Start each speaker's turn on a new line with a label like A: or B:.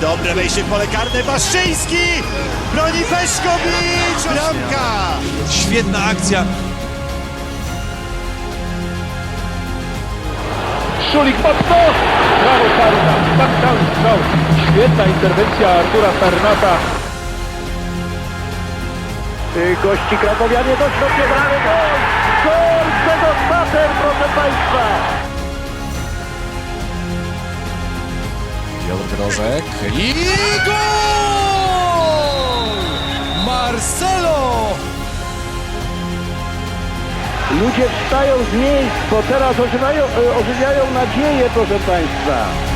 A: dobre wejście w pole karne, Baszczyński! Broni Peszkowicz! Bramka!
B: Świetna akcja.
C: Szulik mocno! Brawo Sarna! Tak cały strzał. Świetna interwencja Artura Sarnata. Y, Gości krakowianie dość dobrze brany gol! Gol tego spacer, proszę Państwa!
B: Piotr Rożek i gol! Marcelo!
C: Ludzie wstają z miejsc, bo teraz y, ożywiają nadzieję, proszę Państwa.